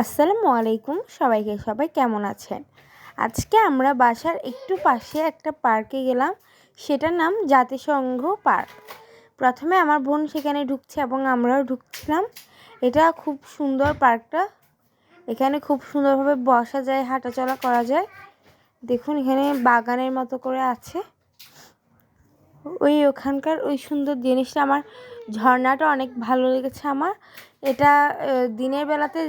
আসসালামু আলাইকুম সবাইকে, সবাই কেমন আছেন? আজকে আমরা বাসার একটু পাশে একটা পার্কে গেলাম, সেটার নাম জাতিসংঘ পার্ক প্রথমে আমার বোন সেখানে ঢুকছে এবং আমরাও ঢুকছিলাম। এটা খুব সুন্দর পার্কটা এখানে খুব সুন্দরভাবে বসা যায়, হাঁটাচলা করা যায়। দেখুন, এখানে বাগানের মতো করে আছে। ওই ওখানকার ওই সুন্দর জিনিসটা আমার ঝর্ণাটা অনেক ভালো লেগেছে আমার। এটা দিনের বেলাতে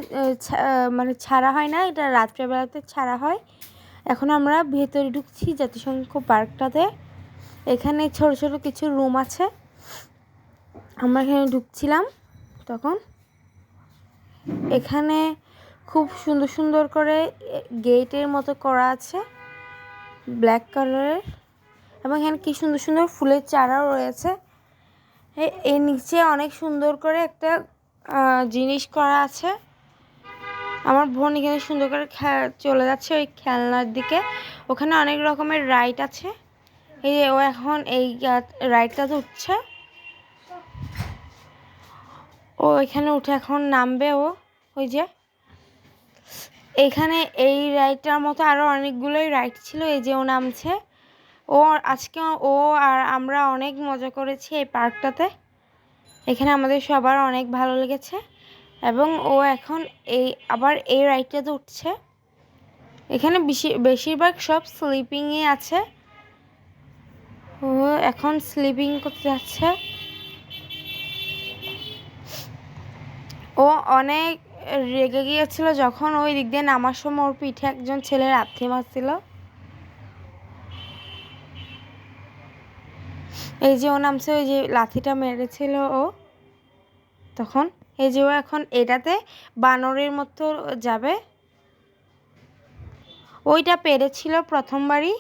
মানে ছাড়া হয় না, এটা রাত্রেবেলাতে ছাড়া হয়। এখন আমরা ভেতরে ঢুকছি জাতিসংঘ পার্কটাতে। এখানে ছোট ছোট কিছু রুম আছে। আমরা এখানে ঢুকছিলাম তখন। এখানে খুব সুন্দর সুন্দর করে গেটের মতো করা আছে, ব্ল্যাক কালারের। এবং এখানে কি সুন্দর সুন্দর ফুলের চারাও রয়েছে। এর নিচে অনেক সুন্দর করে একটা জিনিস করা আছে। আমার বোন এখানে সুন্দর করে চলে যাচ্ছে ওই খেলনার দিকে। ওখানে অনেক রকমের রাইড আছে। এই যে ও এখন এই রাইডটাতে উঠছে ও এখানে উঠে এখন নামবে ও, ওই যে। এখানে এই রাইডটার মতো আরও অনেকগুলোই রাইড ছিল, এই যে ও নামছে। ও আজকে ও আর আমরা অনেক মজা করেছি এই পার্কটাতে। এখানে আমাদের সবার অনেক ভালো লেগেছে এবং ও এখন এই আবার এই রাইডটাতে উঠছে। এখানে বেশি, বেশিরভাগ সব স্লিপিংয়ে আছে। ও এখন স্লিপিং করতে যাচ্ছে। ও অনেক রেগে গিয়েছিল যখন ওই দিক দিয়ে নামার সময় ওর পিঠে একজন ছেলের আত্মী মারছিল এই যে ও নামছে, ওই যে লাথিটা মেরেছিল ও। তখন এই যে ও এখন এটাতে বানরের মতো যাবে। ওইটা পেরেছিল প্রথমবারই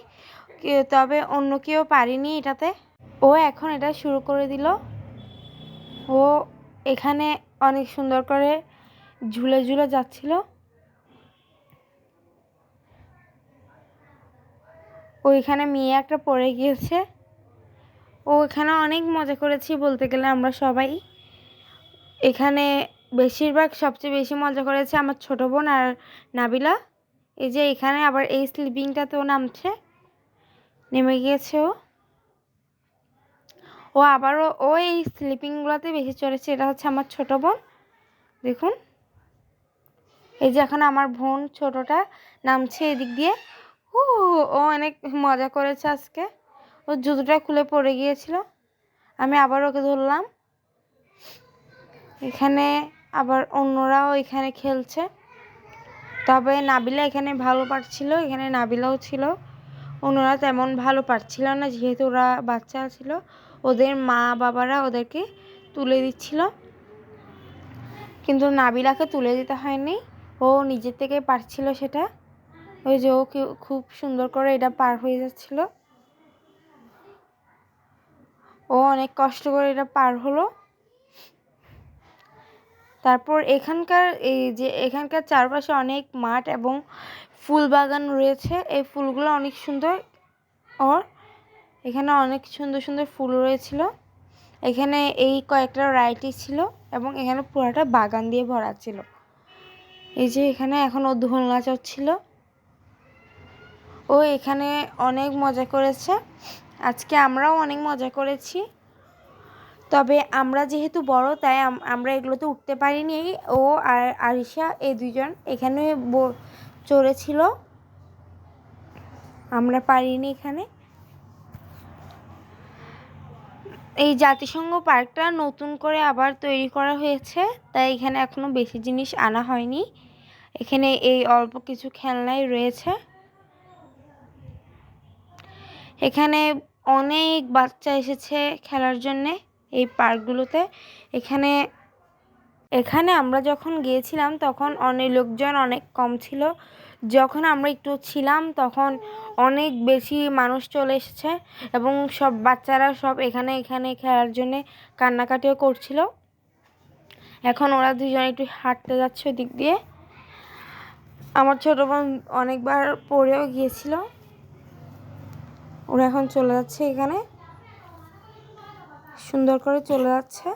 তবে অন্য কেউ পারিনি এটাতে। ও এখন এটা শুরু করে দিল। ও এখানে অনেক সুন্দর করে ঝুলে ঝুলে যাচ্ছিল। ওইখানে মেয়ে একটা পড়ে গিয়েছে। ও এখানে অনেক মজা করেছি বলতে গেলে আমরা সবাই। এখানে বেশিরভাগ, সবচেয়ে বেশি মজা করেছে আমার ছোটো বোন আর নাবিলা। এই যে এখানে আবার এই স্লিপিংটাতেও নামছে। নেমে গিয়েছে ও। ও আবারও, ও এই স্লিপিংগুলোতে বেশি চড়েছে, এটা হচ্ছে আমার ছোটো বোন। দেখুন। এই যে এখন আমার বোন ছোটোটা নামছে এদিক দিয়ে। ও ও অনেক মজা করেছে আজকে। ও জুতোটা খুলে পড়ে গিয়েছিল। আমি আবার ওকে ধরলাম। এখানে আবার অন্যরাও এখানে খেলছে। তবে নাবিলা এখানে ভালো পারছিল, এখানে নাবিলাও ছিল। অন্যরা তেমন ভালো পারছিল না, যেহেতু ওরা বাচ্চা ছিল। ওদের মা বাবারা ওদেরকে তুলে দিচ্ছিল। কিন্তু নাবিলাকে তুলে দিতে হয়নি। ও নিজের থেকে পারছিল সেটা। ওই যে ও খুব সুন্দর করে এটা পার হয়ে যাচ্ছিল। ও অনেক কষ্ট করে এটা পার হলো। তারপর এখানকার এই যে এখানকার চারপাশে অনেক মাঠ এবং ফুল বাগান রয়েছে। এই ফুলগুলো অনেক সুন্দর। ওর এখানে অনেক সুন্দর সুন্দর ফুল রয়েছিল। এখানে এই কয়েকটা রাইটি ছিল এবং এখানে পুরোটা বাগান দিয়ে ভরা ছিল। এই যে এখানে এখন ও দোলনা চড়ছিল ও এখানে অনেক মজা করেছে। আজকে আমরাও অনেক মজা করেছি। তবে আমরা যেহেতু বড়, তাই আমরা এগুলোতে উঠতে পারিনি। ও আর আরিশা, এই দুজন এখানে চড়েছিল। আমরা পারিনি এখানে। এই জাতিসংঘ পার্কটা নতুন করে আবার তৈরি করা হয়েছে, তাই এখানে এখনও বেশি জিনিস আনা হয়নি। এখানে এই অল্প কিছু খেলনাই রয়েছে। এখানে অনেক বাচ্চা এসেছে খেলার জন্যে এই পার্কগুলোতে। এখানে এখানে আমরা যখন গিয়েছিলাম তখন অনেক লোকজন অনেক কম ছিল। যখন আমরা একটু ছিলাম তখন অনেক বেশি মানুষ চলে এসেছে এবং সব বাচ্চারা সব এখানে এখানে খেলার জন্যে কান্নাকাটিও করছিল। এখন ওরা দুজন একটু হাঁটতে যাচ্ছে দিক দিয়ে। আমার ছোটো বোন অনেকবার পড়েও গিয়েছিল। ওরা এখন চলে যাচ্ছে এখানে। সুন্দর করে চলে যাচ্ছে।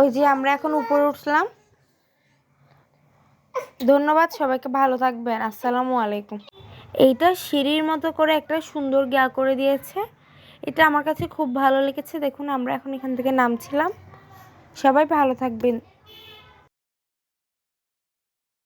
ওই যে আমরা এখন উপরে উঠলাম। ধন্যবাদ, সবাইকে ভালো থাকবেন। আসসালামু আলাইকুম। এইটা সিঁড়ির মতো করে একটা সুন্দর গিয়া করে দিয়েছে। এটা আমার কাছে খুব ভালো লেগেছে। দেখুন, আমরা এখন এখান থেকে নামছিলাম। সবাই ভালো থাকবেন।